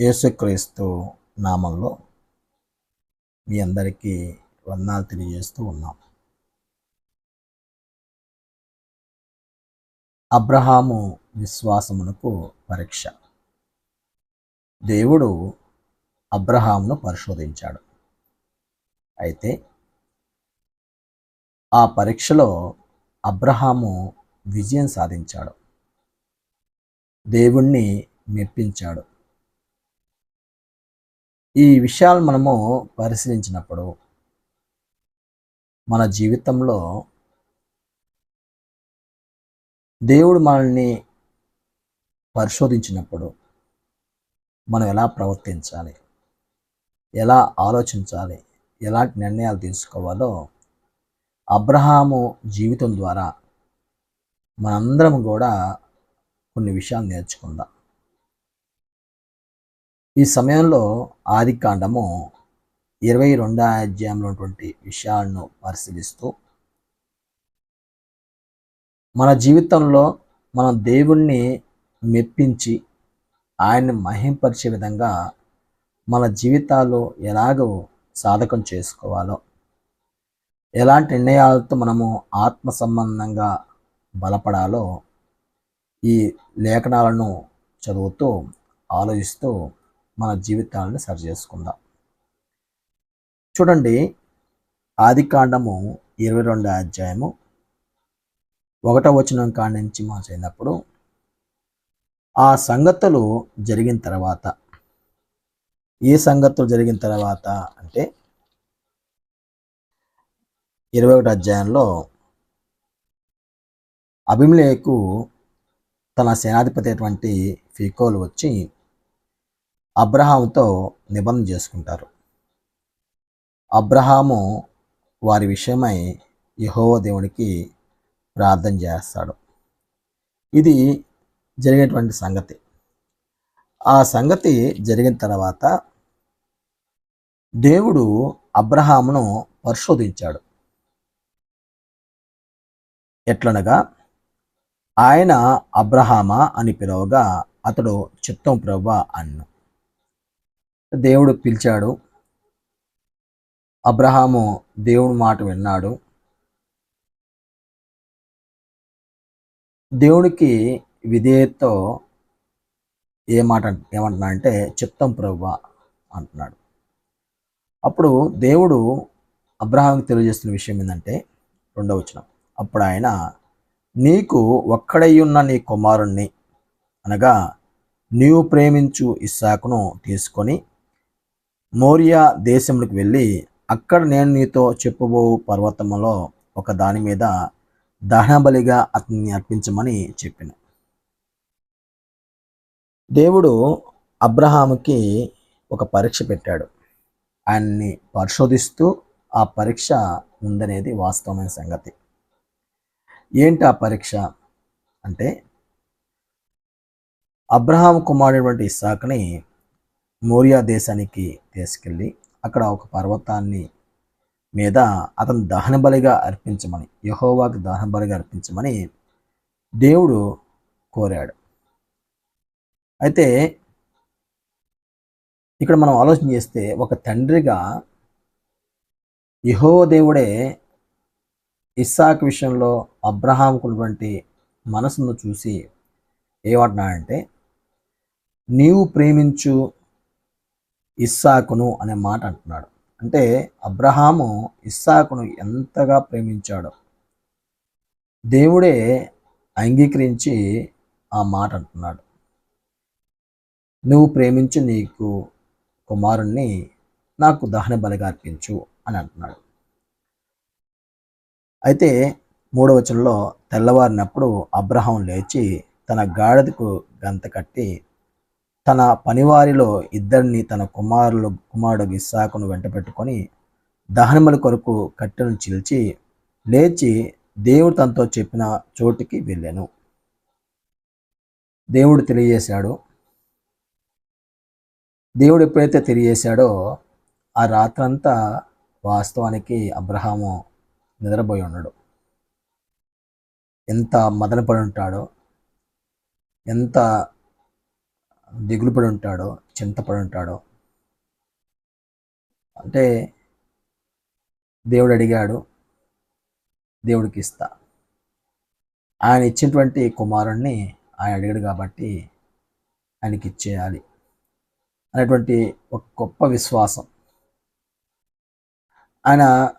యేసుక్రీస్తు నామంలో మీ అందరికీ వందనాలు తెలియజేస్తూ ఉన్నాం. అబ్రహాము విశ్వాసమునకు పరీక్ష. దేవుడు అబ్రహామును పరిశోధించాడు. అయితే ఆ పరీక్షలో అబ్రహాము విజయం సాధించాడు. దేవుణ్ణి మెప్పించాడు. ఈ విషయాలు మనము పరిశీలించినప్పుడు మన జీవితంలో దేవుడు మనల్ని పరిశోధించినప్పుడు మనం ఎలా ప్రవర్తించాలి? ఎలా ఆలోచించాలి? ఎలాంటి నిర్ణయాలు తీసుకోవాలో అబ్రహాము జీవితం ద్వారా మనందరం కూడా కొన్ని విషయాలు నేర్చుకుందాం. ఈ సమయంలో ఆదికాండము ఇరవై రెండో అధ్యాయంలో ఉన్నటువంటి విషయాలను పరిశీలిస్తూ మన జీవితంలో మనం దేవుణ్ణి మెప్పించి ఆయన్ని మహింపరిచే విధంగా మన జీవితాలు ఎలాగో సాధకం చేసుకోవాలో ఎలాంటి నిర్ణయాలతో మనము ఆత్మ సంబంధంగా బలపడాలో ఈ లేఖనాలను చదువుతూ ఆలోచిస్తూ మన జీవితాలను సరి చేసుకుందాం. చూడండి ఆది కాండము ఇరవై రెండో అధ్యాయము ఒకటో వచనం కాడి నుంచి మొదలైనప్పుడు ఆ సంగతులు జరిగిన తర్వాత ఏ సంగతులు జరిగిన తర్వాత అంటే ఇరవై ఒకటి అధ్యాయంలో అభిమలేకు తన సేనాధిపతి అయినటువంటి ఫీకోలు వచ్చి అబ్రహాముతో నిబంధన చేసుకుంటారు. అబ్రహాము వారి విషయమై యహోవ దేవునికి ప్రార్థన చేస్తాడు. ఇది జరిగేటువంటి సంగతి. ఆ సంగతి జరిగిన తర్వాత దేవుడు అబ్రహామును పరిశోధించాడు. ఎట్లనగా ఆయన అబ్రహామా అని పిలవగా అతడు చిత్తం ప్రభా అన్ను. దేవుడు పిలిచాడు. అబ్రహాము దేవుడి మాట విన్నాడు. దేవుడికి విధేయతో ఏ మాట ఏమంటున్నా అంటే చిత్తం ప్రభు అంటున్నాడు. అప్పుడు దేవుడు అబ్రహాంకి తెలియజేస్తున్న విషయం ఏంటంటే రెండవ వచనం. అప్పుడు ఆయన నీకు ఒక్కడై ఉన్న నీ కుమారుణ్ణి అనగా నీవు ప్రేమించు ఇస్సాకును తీసుకొని మోరియా దేశంలోకి వెళ్ళి అక్కడ నేను నీతో చెప్పబో పర్వతంలో ఒక దాని మీద దహనబలిగా అతన్ని అర్పించమని చెప్పిన. దేవుడు అబ్రహాముకి ఒక పరీక్ష పెట్టాడు. ఆయన్ని పరిశోధిస్తూ ఆ పరీక్ష ఉందనేది వాస్తవమైన సంగతి. ఏంటి ఆ పరీక్ష? అంటే అబ్రహాం కుమారుడు ఇస్సాకుని మోరియా దేశానికి తీసుకెళ్ళి అక్కడ ఒక పర్వతాన్ని మీద అతను దహనబలిగా అర్పించమని యహోవాకు దహనబలిగా అర్పించమని దేవుడు కోరాడు. అయితే ఇక్కడ మనం ఆలోచన చేస్తే ఒక తండ్రిగా యహో దేవుడే ఇస్సాక్ విషయంలో అబ్రహాంకున్నటువంటి మనసును చూసి ఏమంటున్నాడంటే నీవు ప్రేమించు ఇస్సాకును అనే మాట అంటున్నాడు. అంటే అబ్రహాము ఇస్సాకును ఎంతగా ప్రేమించాడో దేవుడే అంగీకరించి ఆ మాట అంటున్నాడు. నువ్వు ప్రేమించు నీకు కుమారుణ్ణి నాకు దహన బలిగా అర్పించు అని అంటున్నాడు. అయితే మూడవ వచనంలో తెల్లవారినప్పుడు అబ్రహాం లేచి తన గాడిదకు గంత కట్టి తన పనివారిలో ఇద్దరిని తన కుమారులు కుమారుడు ఇస్సాకును వెంట పెట్టుకొని దహనముల కొరకు కట్టెను చీల్చి లేచి దేవుడు తనతో చెప్పిన చోటుకి వెళ్ళాను. దేవుడు తెలియజేశాడు. దేవుడు ఎప్పుడైతే తెలియజేశాడో ఆ రాత్రంతా వాస్తవానికి అబ్రహాము నిద్రపోయి ఉన్నాడు. ఎంత మదనపడి ఉంటాడో ఎంత దిగులు పడి ఉంటాడో చింతపడి ఉంటాడో. అంటే దేవుడు అడిగాడు దేవుడికి ఇస్తా. ఆయన ఇచ్చినటువంటి కుమారుణ్ణి ఆయన అడిగాడు కాబట్టి ఆయనకి ఇచ్చేయాలి అనేటువంటి ఒక గొప్ప విశ్వాసం. ఆయన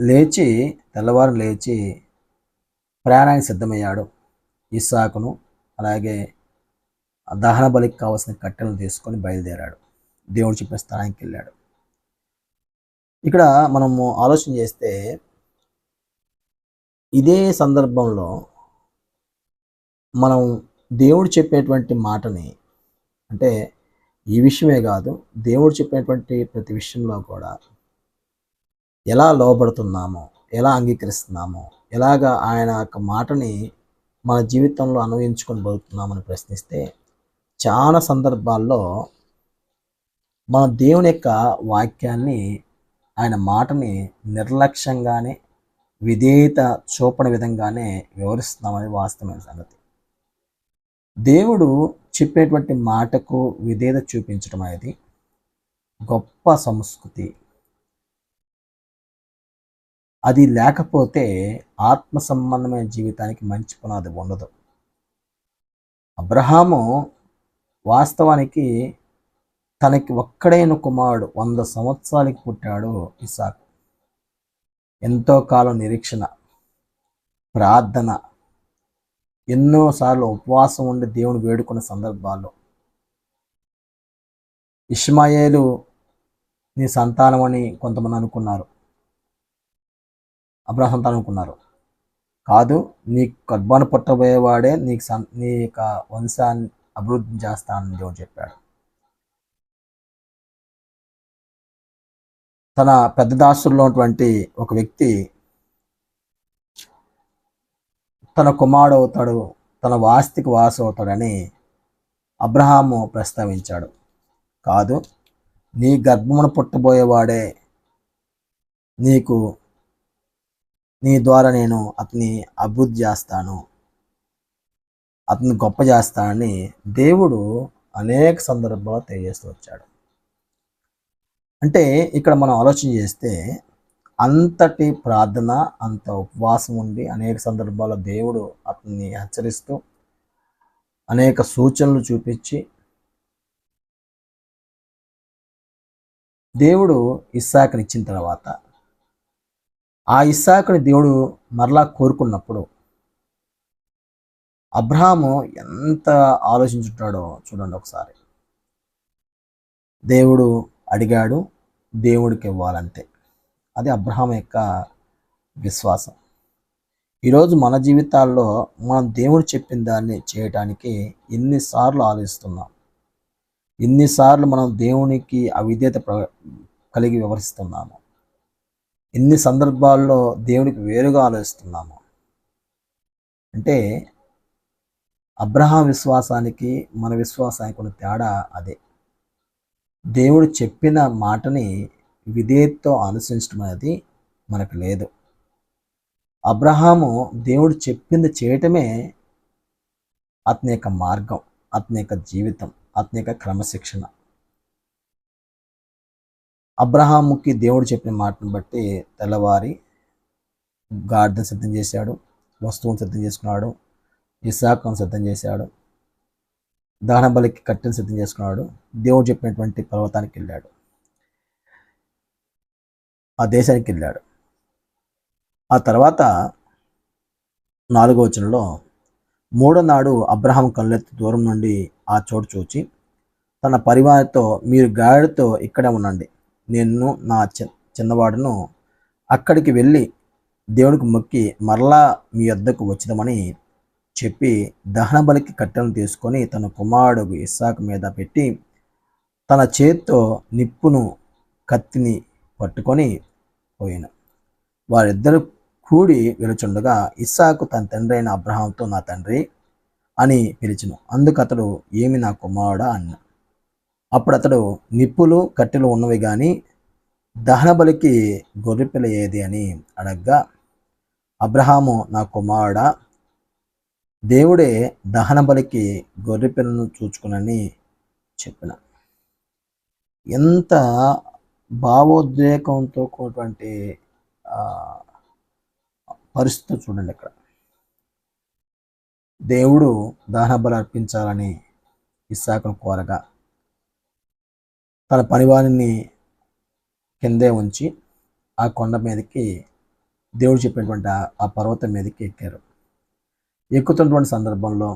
లేచి తెల్లవారు లేచి ప్రయాణానికి సిద్ధమయ్యాడు. ఇస్సాకును అలాగే దహన బలికి కావాల్సిన కట్టెలను తీసుకొని బయలుదేరాడు. దేవుడు చెప్పిన స్థానానికి వెళ్ళాడు. ఇక్కడ మనము ఆలోచన చేస్తే ఇదే సందర్భంలో మనం దేవుడు చెప్పేటువంటి మాటని అంటే ఈ విషయమే కాదు దేవుడు చెప్పేటువంటి ప్రతి విషయంలో కూడా ఎలా లోబడుతున్నామో ఎలా అంగీకరిస్తున్నామో ఎలాగ ఆయన యొక్క మాటని మన జీవితంలో అనువయించుకొని బతుకుతున్నామని ప్రశ్నిస్తే చాలా సందర్భాల్లో మన దేవుని యొక్క వాక్యాన్ని ఆయన మాటని నిర్లక్ష్యంగానే విధేయత చూపని విధంగానే వివరిస్తున్నామని వాస్తవమైన సంగతి. దేవుడు చెప్పేటువంటి మాటకు విధేయత చూపించడం అనేది గొప్ప సంస్కృతి. అది లేకపోతే ఆత్మ సంబంధమైన జీవితానికి మంచి పునాది ఉండదు. అబ్రహాము వాస్తవానికి తనకి ఒక్కడైన కుమారుడు వంద సంవత్సరాలకి పుట్టాడు ఇసాక్. ఎంతో కాలం నిరీక్షణ ప్రార్థన ఎన్నోసార్లు ఉపవాసం ఉండి దేవుని వేడుకున్న సందర్భాల్లో. ఇష్మాయేలు నీ సంతానం అని కొంతమంది అనుకున్నారు. అబ్రహం సంతానం అనుకున్నారు. కాదు నీ గర్భాన్ని పుట్టబోయేవాడే నీకు సం నీ యొక్క వంశాన్ని అభివృద్ధి చేస్తానని దేవుడు చెప్పాడు. తన పెద్ద దాసుల్లో ఉన్నటువంటి ఒక వ్యక్తి తన కుమారుడు అవుతాడు తన వాస్తికి వాసు అవుతాడని అబ్రహాము ప్రస్తావించాడు. కాదు నీ గర్భమును పుట్టబోయేవాడే నీకు నీ ద్వారా నేను అతని అభివృద్ధి చేస్తాను. అతన్ని గొప్ప చేస్తానని దేవుడు అనేక సందర్భాలు తెలియజేస్తూ వచ్చాడు. అంటే ఇక్కడ మనం ఆలోచన చేస్తే అంతటి ప్రార్థన అంత ఉపవాసం ఉండి అనేక సందర్భాల్లో దేవుడు అతన్ని హెచ్చరిస్తూ అనేక సూచనలు చూపించి దేవుడు ఇస్సాకుని ఇచ్చిన తర్వాత ఆ ఇస్సాకుని దేవుడు మరలా కోరుకున్నప్పుడు అబ్రహాము ఎంత ఆలోచించుంటాడో చూడండి ఒకసారి. దేవుడు అడిగాడు దేవుడికి ఇవ్వాలంతే. అది అబ్రహాం యొక్క విశ్వాసం. ఈరోజు మన జీవితాల్లో మనం దేవుడు చెప్పిన దాన్ని చేయటానికి ఎన్నిసార్లు ఆలోచిస్తున్నాం. ఎన్నిసార్లు మనం దేవునికి అవిధేత ప్ర- కలిగి వివరిస్తున్నాము ఎన్ని సందర్భాల్లో దేవునికి వేరుగా ఆలోచిస్తున్నాము. అంటే అబ్రహాం విశ్వాసానికి మన విశ్వాసానికి ఉన్న తేడా అదే. దేవుడు చెప్పిన మాటని విధేయతతో అనుసరించడం అనేది మనకు లేదు. అబ్రహాము దేవుడు చెప్పింది చేయటమే అతని యొక్క మార్గం అతని యొక్క జీవితం అతని యొక్క క్రమశిక్షణ. అబ్రహాముకి దేవుడు చెప్పిన మాటను బట్టి తెల్లవారి గార్డెన్ సిద్ధం చేశాడు వస్తువును సిద్ధం చేసుకున్నాడు ఇసాకును సిద్ధం చేశాడు. దహనబలికి కట్టెను సిద్ధం చేసుకున్నాడు. దేవుడు చెప్పినటువంటి పర్వతానికి వెళ్ళాడు. ఆ దేశానికి వెళ్ళాడు. ఆ తర్వాత నాలుగో వచనంలో మూడో నాడు అబ్రహాం కళ్ళెత్తి దూరం నుండి ఆ చోటు చూచి తన పరివారితో మీరు గాడితో ఇక్కడే ఉండండి. నేను నా చి చిన్నవాడును అక్కడికి వెళ్ళి దేవుడికి మొక్కి మరలా మీ వద్దకు వచ్చిదమని చెప్పి దహనబలికి కట్టెలను తీసుకొని తన కుమారుడు ఇస్సాకు మీద పెట్టి తన చేత్తో నిప్పును కత్తిని పట్టుకొని పోయాను. వారిద్దరు కూడి వెలుచుండగా ఇస్సాకు తన తండ్రి అయిన అబ్రహాంతో నా తండ్రి అని పిలిచిను. అందుకు అతడు ఏమి నా కుమారుడా అన్న. అప్పుడు అతడు నిప్పులు కట్టెలు ఉన్నవి కానీ దహనబలికి గొర్రెపిల్ల ఏది అని అడగ్గా అబ్రహాము నా కుమారుడా దేవుడే దహన బలికి గొర్రెపిల్లను చూచుకునని చెప్పిన. ఎంత భావోద్రేకంతో కూడినటువంటి పరిస్థితి చూడండి ఇక్కడ. దేవుడు దహన బలి అర్పించాలని ఇస్సాకును కోరగా తన పనివారిని కిందే ఉంచి ఆ కొండ మీదకి దేవుడు చెప్పినటువంటి ఆ పర్వతం మీదకి ఎక్కారు. ఎక్కుతున్నటువంటి సందర్భంలో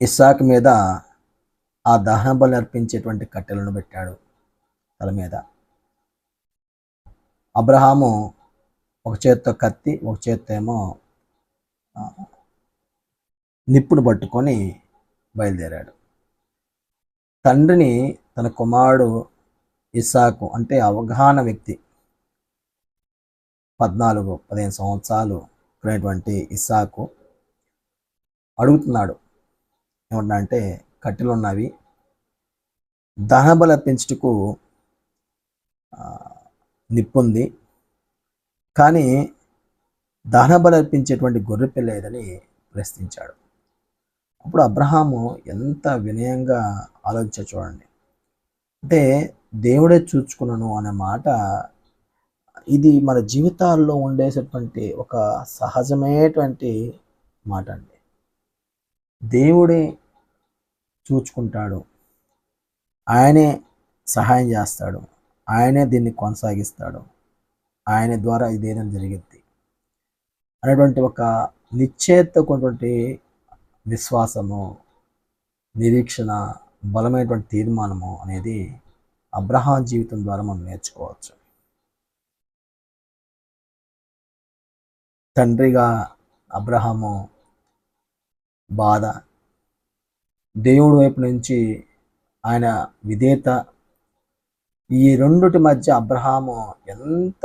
ఇస్సాక్ మీద ఆ దహన బలి అర్పించేటువంటి కట్టెలను పెట్టాడు తల మీద. అబ్రహాము ఒక చేత్తో కత్తి ఒక చేత్తో ఏమో నిప్పును పట్టుకొని బయలుదేరాడు. తండ్రిని తన కుమారుడు ఇస్సాకు అంటే అవగాహన వ్యక్తి పద్నాలుగు పదిహేను సంవత్సరాలు ఉన్నటువంటి ఇస్సాకు అడుగుతున్నాడు. ఏమంటున్నాడంటే కట్టెలు ఉన్నవి దహనబలి అర్పించుటకు నిప్పుంది. కానీ దహనబలి అర్పించేటువంటి గొర్రె పిల్ల ఏదని ప్రశ్నించాడు. అప్పుడు అబ్రహాము ఎంత వినయంగా ఆలోచించ చూడండి. అంటే దేవుడే చూచుకున్నాను అనే మాట ఇది మన జీవితాల్లో ఉండేటటువంటి ఒక సహజమైనటువంటి మాట అండి దేవుడే చూచుకుంటాడు. ఆయనే సహాయం చేస్తాడు. ఆయనే దీన్ని కొనసాగిస్తాడు. ఆయన ద్వారా ఇదేదైనా జరిగింది అనేటువంటి ఒక నిశ్చేతమైనటువంటి విశ్వాసము నిరీక్షణ బలమైనటువంటి తీర్మానము అనేది అబ్రహాం జీవితం ద్వారా మనం నేర్చుకోవచ్చు. తండ్రిగా అబ్రహాము బాధ. దేవుడి వైపు నుంచి ఆయన విధేత ఈ రెండుటి మధ్య అబ్రహాము ఎంత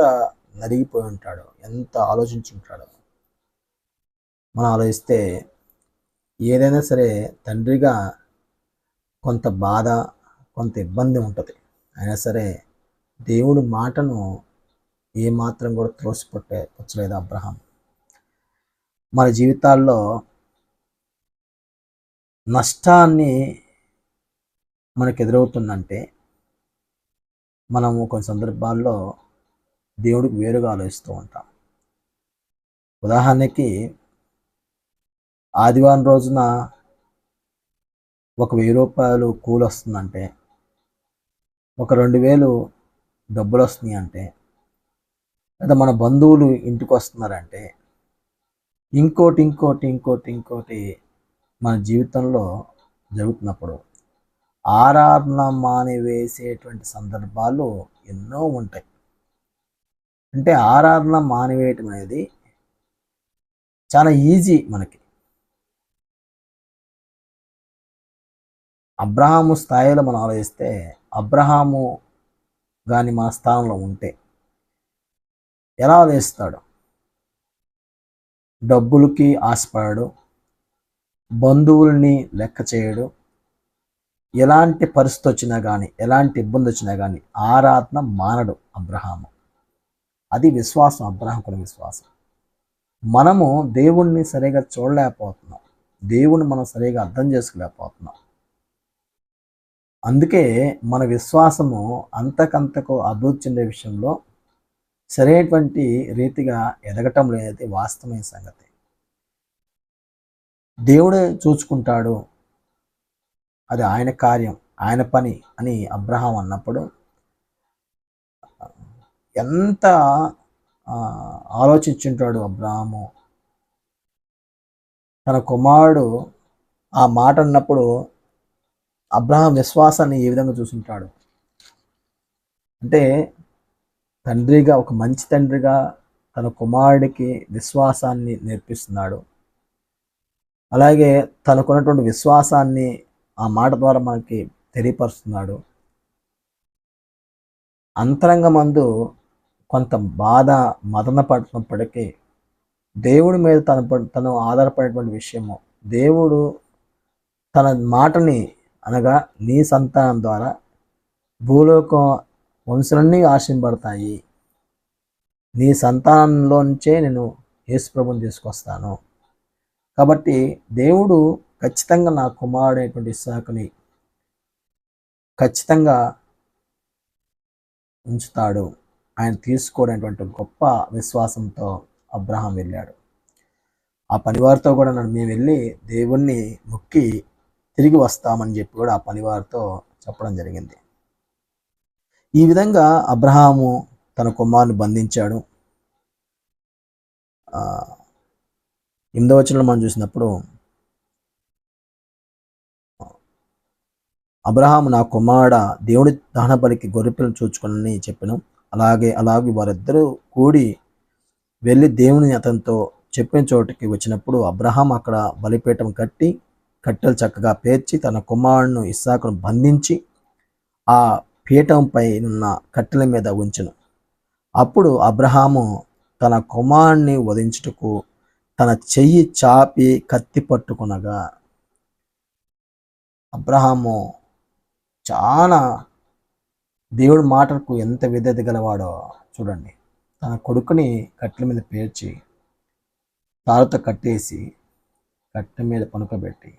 నలిగిపోయి ఉంటాడో ఎంత ఆలోచించి ఉంటాడో మనం ఆలోచిస్తే ఏదైనా సరే తండ్రిగా కొంత బాధ కొంత ఇబ్బంది ఉంటుంది. అయినా సరే దేవుడి మాటను ఏమాత్రం కూడా త్రోసిపట్టే వచ్చలేదు అబ్రహాం మన జీవితాల్లో నష్టాన్ని మనకు ఎదురవుతుందంటే మనము కొన్ని సందర్భాల్లో దేవుడికి వేరుగా ఆలోచిస్తూ ఉంటాం. ఉదాహరణకి ఆదివారం రోజున ఒక వెయ్యి రూపాయలు కూలి వస్తుందంటే ఒక రెండు వేలు డబ్బులు వస్తున్నాయి అంటే లేదా మన బంధువులు ఇంటికి వస్తున్నారంటే ఇంకోటి ఇంకోటి ఇంకోటి ఇంకోటి మన జీవితంలో జరుగుతున్నప్పుడు ఆరాధన మానివేసేటువంటి సందర్భాలు ఎన్నో ఉంటాయి. అంటే ఆరాధన మానివేయటం అనేది చాలా ఈజీ మనకి. అబ్రహాము స్థాయిలో మనం ఆలోచిస్తే అబ్రహాము కానీ మన స్థానంలో ఉంటే ఎలా ఆలోచిస్తాడు? డబ్బులకి ఆశపడాడు బంధువుల్ని లెక్క చేయడు. ఎలాంటి పరిస్థితి వచ్చినా కానీ ఎలాంటి ఇబ్బంది వచ్చినా కానీ ఆరాధన మానడు అబ్రహాము. అది విశ్వాసం అబ్రహాంకుల విశ్వాసం. మనము దేవుణ్ణి సరిగా చూడలేకపోతున్నాం. దేవుణ్ణి మనం సరిగా అర్థం చేసుకోలేకపోతున్నాం. అందుకే మన విశ్వాసము అంతకంతకు అభివృద్ధి చెందే విషయంలో సరైనటువంటి రీతిగా ఎదగటం లేనిది వాస్తవమైన సంగతి? దేవుడే చూచుకుంటాడు అది ఆయన కార్యం ఆయన పని అని అబ్రహాం అన్నప్పుడు ఎంత ఆలోచించుంటాడు అబ్రహాము? తన కుమారుడు ఆ మాట అన్నప్పుడు అబ్రహాం విశ్వాసాన్ని ఏ విధంగా చూసుంటాడు. అంటే తండ్రిగా ఒక మంచి తండ్రిగా తన కుమారుడికి విశ్వాసాన్ని నేర్పిస్తున్నాడు. అలాగే తనకున్నటువంటి విశ్వాసాన్ని ఆ మాట ద్వారా మనకి తెలియపరుస్తున్నాడు. అంతరంగమందు కొంత బాధ మదన పడుతున్నప్పటికీ దేవుడి మీద తన తను ఆధారపడేటువంటి విషయము దేవుడు తన మాటని అనగా నీ సంతానం ద్వారా భూలోకం వంశులన్నీ ఆశింపడతాయి నీ సంతానంలోంచే నేను యేసుప్రభుని తీసుకొస్తాను. కాబట్టి దేవుడు ఖచ్చితంగా నా కుమారుడైనటువంటి ఇస్సాకుని ఖచ్చితంగా ఉంచుతాడు. ఆయన తీసుకోవడమైనటువంటి గొప్ప విశ్వాసంతో అబ్రహాం వెళ్ళాడు. ఆ పనివారితో కూడా నన్ను మేము వెళ్ళి దేవుణ్ణి మొక్కి తిరిగి వస్తామని చెప్పి కూడా ఆ పనివారితో చెప్పడం జరిగింది. ఈ విధంగా అబ్రహాము తన కుమారుని బంధించాడు. ఆ, ఎనిమిదవ వచనంలో మనం చూసినప్పుడు అబ్రహాము నా కుమారుడ దేవుడి దహన బలికి గొర్రెపిల్లను చూచుకుని చెప్పాను. అలాగే అలాగే వారిద్దరూ కూడి వెళ్ళి దేవుని అతనితో చెప్పిన చోటికి వచ్చినప్పుడు అబ్రహాం అక్కడ బలిపీఠం కట్టి కట్టెలు చక్కగా పేర్చి తన కుమారుడును ఇస్సాకును బంధించి ఆ పీఠంపై ఉన్న కట్టెల మీద ఉంచెను. అప్పుడు అబ్రహాము తన కుమారుణ్ణి వధించుటకు తన చెయ్యి చాపి కత్తి పట్టుకునగా అబ్రహాము చాలా దేవుడి మాటలకు ఎంత విధేత గలవాడో చూడండి. తన కొడుకుని కట్టెల మీద పేర్చి తాడుతో కట్టేసి కట్టె మీద పనుకబెట్టి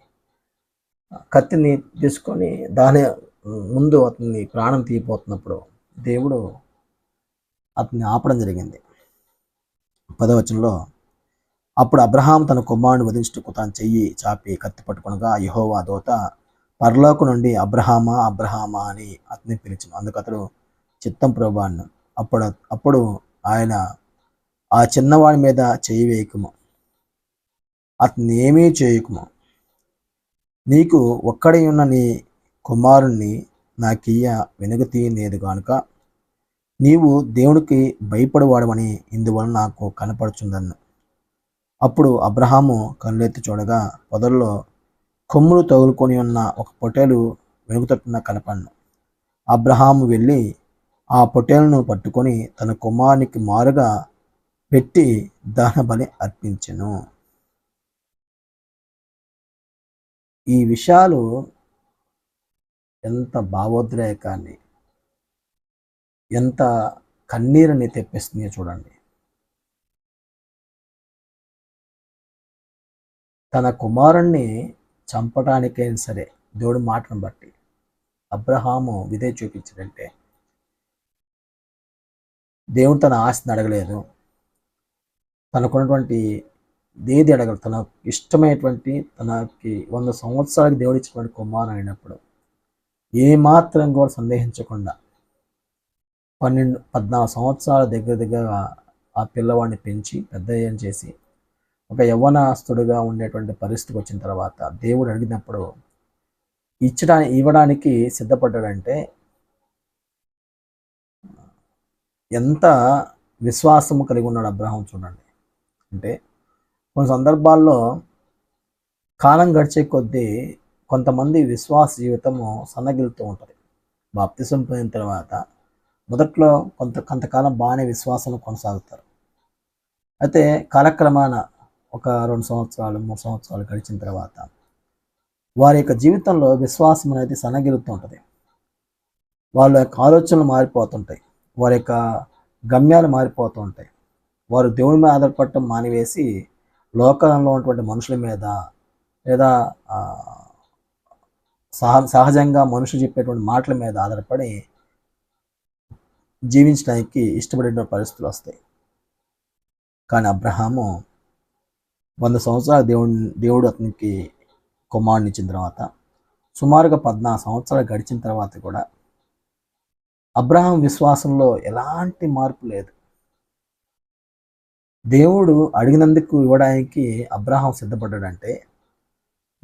కత్తిని తీసుకొని దాని ముందు అతన్ని ప్రాణం తీయపోతున్నప్పుడు దేవుడు అతన్ని ఆపడం జరిగింది. పదవచనంలో అప్పుడు అబ్రహాం తన కుమారుని వధించుటకు తాను చెయ్యి చాపి కత్తి పట్టుకునగా యహోవా దోత పరలోకు నుండి అబ్రహామా అబ్రహామా అని అతన్ని పిలిచిన. అందుకు అతడు చిత్తం ప్రభాను అప్పుడు అప్పుడు ఆయన ఆ చిన్నవాడి మీద చేయి వేయకము. అతన్ని ఏమీ చేయకుము. నీకు ఒక్కడే ఉన్న నీ కుమారుణ్ణి నాకియ్య వెనుక తీయలేదు కనుక నీవు దేవునికి భయపడవాడవని ఇందువలన నాకు కనపడుచుందన్ను అప్పుడు అబ్రహాము కళ్ళెత్తి చూడగా పొదల్లో కొమ్ములు తగులుకొని ఉన్న ఒక పొటేలు వెనుకతట్టున కనపడ్ను. అబ్రహాము వెళ్ళి ఆ పొటేలను పట్టుకొని తన కుమారునికి మారుగా పెట్టి దహనబలి అర్పించను అర్పించెను. ఈ విషయాలు ఎంత భావోద్రేకాన్ని ఎంత కన్నీరుని తెప్పిస్తుందో చూడండి. తన కుమారుణ్ణి చంపడానికైనా సరే దేవుడి మాటను బట్టి అబ్రహాము విధే చూపించడంటే దేవుడు తన ఆస్తిని అడగలేదు. తనకున్నటువంటి దేది అడగలేదు. తన ఇష్టమైనటువంటి తనకి వంద సంవత్సరాలకి దేవుడు ఇచ్చినటువంటి కుమారుడు అయినప్పుడు ఏమాత్రం కూడా సందేహించకుండా పన్నెండు పద్నాలుగు సంవత్సరాల దగ్గర దగ్గర ఆ పిల్లవాడిని పెంచి పెద్ద చేసి ఒక యవ్వనాస్తుడుగా ఉండేటువంటి పరిస్థితికి వచ్చిన తర్వాత దేవుడు అడిగినప్పుడు ఇచ్చడానికి ఇవ్వడానికి సిద్ధపడ్డాడంటే ఎంత విశ్వాసము కలిగి ఉన్నాడు అబ్రహం చూడండి. అంటే కొన్ని సందర్భాల్లో కాలం గడిచే కొద్దీ కొంతమంది విశ్వాస జీవితము సన్నగిలుతూ ఉంటుంది. బాప్తిసం పోయిన తర్వాత మొదట్లో కొంత కొంతకాలం బాగానే విశ్వాసం కొనసాగుతారు. అయితే కాలక్రమాన ఒక రెండు సంవత్సరాలు మూడు సంవత్సరాలు గడిచిన తర్వాత వారి యొక్క జీవితంలో విశ్వాసం అనేది సన్నగిలుతూ ఉంటుంది. వాళ్ళ యొక్క ఆలోచనలు మారిపోతుంటాయి. వారి యొక్క గమ్యాలు మారిపోతూ ఉంటాయి. వారు దేవుని మీద ఆధారపడటం మానివేసి లోకంలో ఉన్నటువంటి మనుషుల మీద లేదా సహ సహజంగా మనుషులు చెప్పేటువంటి మాటల మీద ఆధారపడి జీవించడానికి ఇష్టపడే పరిస్థితులు వస్తాయి. కానీ అబ్రహాము వంద సంవత్సరాలు దేవుడు దేవుడు అతనికి కుమారుని ఇచ్చిన తర్వాత సుమారుగా పద్నాలుగు సంవత్సరాలు గడిచిన తర్వాత కూడా అబ్రహాం విశ్వాసంలో ఎలాంటి మార్పు లేదు. దేవుడు అడిగినందుకు ఇవ్వడానికి అబ్రహాం సిద్ధపడ్డాడంటే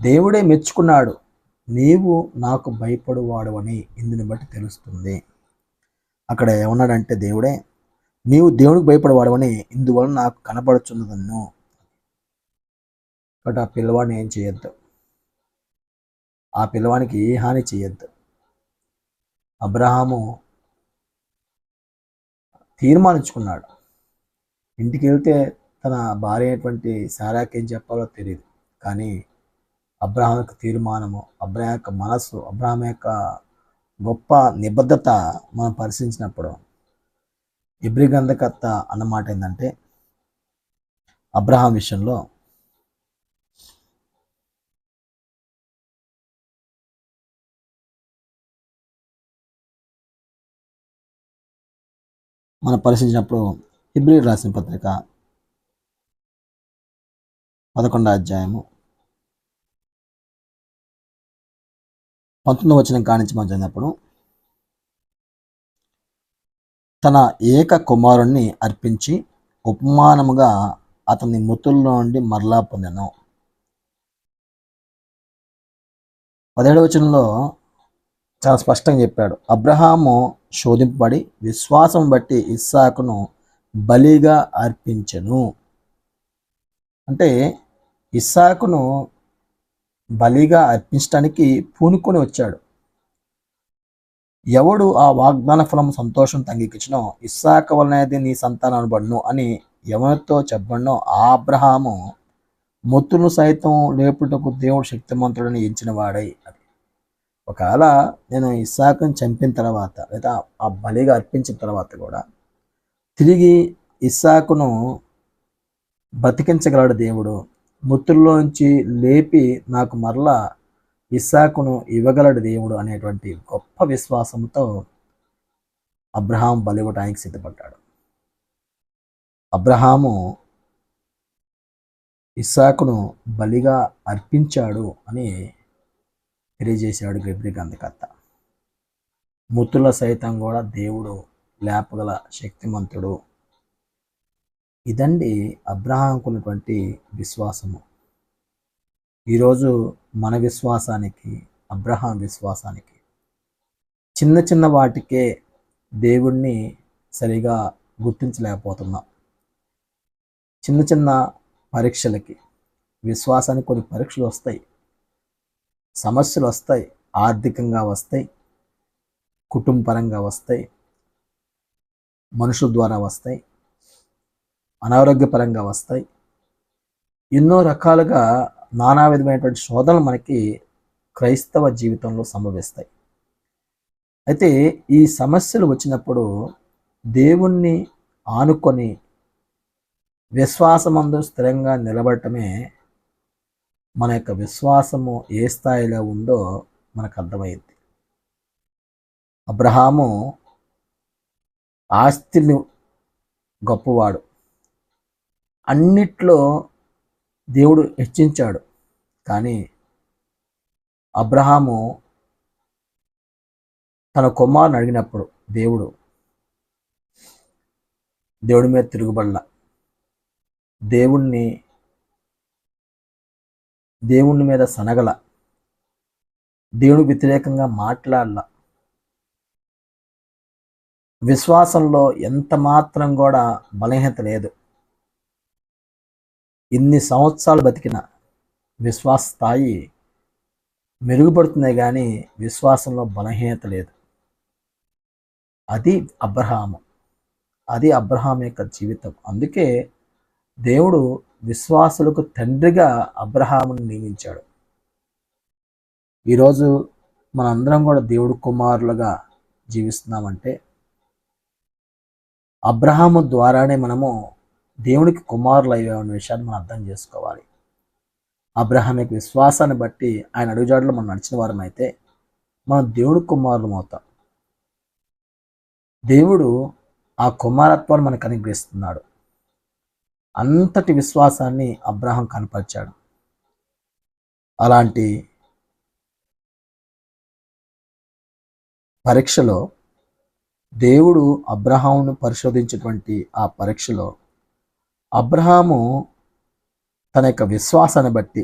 దేవుడే మెచ్చుకున్నాడు. నీవు నాకు భయపడువాడు అని ఇందుని బట్టి తెలుస్తుంది. అక్కడ ఏమన్నాడంటే దేవుడే నీవు దేవుడికి భయపడవాడవని ఇందువలన నాకు కనపడుచున్నదన్ను కాబట్టి ఆ పిల్లవాడిని ఏం చేయొద్దు. ఆ పిల్లవానికి ఏ హాని చేయొద్దు. అబ్రహాము తీర్మానించుకున్నాడు. ఇంటికి వెళ్తే తన భార్య అయినటువంటి సారాకి ఏం చెప్పాలో తెలియదు కానీ అబ్రహాం యొక్క తీర్మానము అబ్రహాం యొక్క మనస్సు అబ్రహాం యొక్క గొప్ప నిబద్ధత మనం పరిశీలించినప్పుడు ఇబ్రి గంధకర్త అన్నమాట ఏంటంటే అబ్రహాం విషయంలో మనం పరిశీలించినప్పుడు ఇబ్రి రాసిన పత్రిక పదకొండో అధ్యాయము పంతొమ్మిది వచ్చిన కానించి మనం చదివినప్పుడు తన ఏక కుమారుణ్ణి అర్పించి ఉపమానముగా అతని మృతుల్లో నుండి మరలా పొందెను. పదిహేడు వచనంలో చాలా స్పష్టంగా చెప్పాడు. అబ్రహాము శోధింపబడి విశ్వాసం బట్టి ఇస్సాకును బలిగా అర్పించను. అంటే ఇస్సాకును బలిగా అర్పించడానికి పూనుకొని వచ్చాడు. ఎవడు ఆ వాగ్దాన ఫలం సంతోషం తంగికిచ్చినో ఇస్సాక వలనది నీ సంతానం అనబడును అని ఎవరితో చెప్పబడినో ఆబ్రహాము మొత్తును సైతం లేపుటకు దేవుడు శక్తిమంతుడని ఎంచిన వాడై అది. ఒకవేళ నేను ఇస్సాకుని చంపిన తర్వాత లేదా ఆ బలిగా అర్పించిన తర్వాత కూడా తిరిగి ఇస్సాకును బతికించగలడు దేవుడు మృతుల్లోంచి లేపి నాకు మరలా ఇస్సాకును ఇవ్వగలడు దేవుడు అనేటువంటి గొప్ప విశ్వాసంతో అబ్రహాం బలివ్వటానికి సిద్ధపడ్డాడు. అబ్రహాము ఇస్సాకును బలిగా అర్పించాడు అని తెలియజేశాడు గ్రిబ్రి గ్రంథకర్త. మృతుల సైతం కూడా దేవుడు లేపగల శక్తిమంతుడు ఇదండి అబ్రహాంకు ఉన్నటువంటి విశ్వాసము. ఈరోజు మన విశ్వాసానికి అబ్రహాం విశ్వాసానికి చిన్న చిన్న వాటికే దేవుణ్ణి సరిగా గుర్తించలేకపోతున్నాం. చిన్న చిన్న పరీక్షలకి విశ్వాసానికి కొన్ని పరీక్షలు వస్తాయి. సమస్యలు వస్తాయి. ఆర్థికంగా వస్తాయి. కుటుంబపరంగా వస్తాయి. మనుషుల ద్వారా వస్తాయి. అనారోగ్యపరంగా వస్తాయి. ఎన్నో రకాలుగా నానా విధమైనటువంటి శోధనలు మనకి క్రైస్తవ జీవితంలో సంభవిస్తాయి. అయితే ఈ సమస్యలు వచ్చినప్పుడు దేవుణ్ణి ఆనుకొని విశ్వాసమందు స్థిరంగా నిలబడటమే మన యొక్క విశ్వాసము ఏ స్థాయిలో ఉందో మనకు అర్థమైంది. అబ్రహాము ఆస్తిని గొప్పవాడు. అన్నిట్లో దేవుడు హెచ్చించాడు. కానీ అబ్రహాము తన కుమారుని అడిగినప్పుడు దేవుడు దేవుడి మీద తిరుగుబడల దేవుణ్ణి దేవుని మీద సనగల దేవుని వ్యతిరేకంగా మాట్లాడాల. విశ్వాసంలో ఎంత మాత్రం కూడా బలహీనత లేదు. ఇన్ని సంవత్సరాలు బతికిన విశ్వాస స్థాయి మెరుగుపడుతున్నాయి కానీ విశ్వాసంలో బలహీనత లేదు. అది అబ్రహాము. అది అబ్రహాం యొక్క జీవితం. అందుకే దేవుడు విశ్వాసులకు తండ్రిగా అబ్రహామును నియమించాడు. ఈరోజు మనందరం కూడా దేవుడు కుమారులుగా జీవిస్తున్నామంటే అబ్రహాము ద్వారానే మనము దేవునికి కుమారులు అయ్యామనే విషయాన్ని మనం అర్థం చేసుకోవాలి. అబ్రహాం యొక్క విశ్వాసాన్ని బట్టి ఆయన అడుగుజాడలో మనం నడిచిన వారం అయితే మనం దేవుడు కుమారులం అవుతాం. దేవుడు ఆ కుమారత్వాన్ని మనకు అనుగ్రహిస్తున్నాడు. అంతటి విశ్వాసాన్ని అబ్రహం కనపరిచాడు. అలాంటి పరీక్షలో దేవుడు అబ్రహామును పరిశోధించినటువంటి ఆ పరీక్షలో అబ్రహాము తన యొక్క విశ్వాసాన్ని బట్టి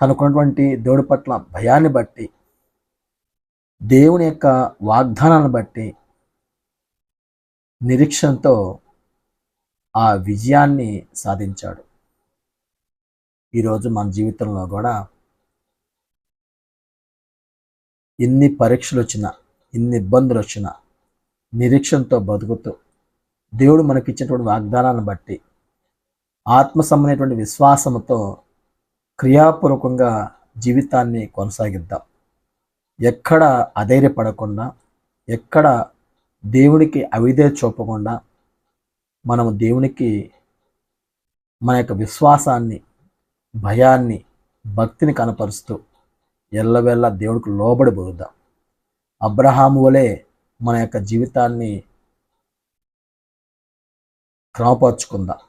తనకున్నటువంటి దేవుడి పట్ల భయాన్ని బట్టి దేవుని యొక్క వాగ్దానాన్ని బట్టి నిరీక్షణతో ఆ విజయాన్ని సాధించాడు. ఈరోజు మన జీవితంలో కూడా ఎన్ని పరీక్షలు వచ్చినా ఎన్ని ఇబ్బందులు వచ్చినా నిరీక్షణతో బతుకుతూ దేవుడు మనకిచ్చినటువంటి వాగ్దానాన్ని బట్టి ఆత్మ సంబంధమైనటువంటి విశ్వాసంతో క్రియాపూర్వకంగా జీవితాన్ని కొనసాగిద్దాం. ఎక్కడ అధైర్యపడకుండా ఎక్కడ దేవునికి అవిధే చూపకుండా మనము దేవునికి మన యొక్క విశ్వాసాన్ని భయాన్ని భక్తిని కనపరుస్తూ ఎల్లవెల్ల దేవుడికి లోబడి బోగుదాం అబ్రహాము వలె మన యొక్క జీవితాన్ని క్రమపరుచుకుందాం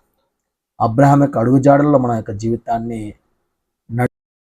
అబ్రహాం యొక్క అడుగుజాడల్లో మన యొక్క జీవితాన్ని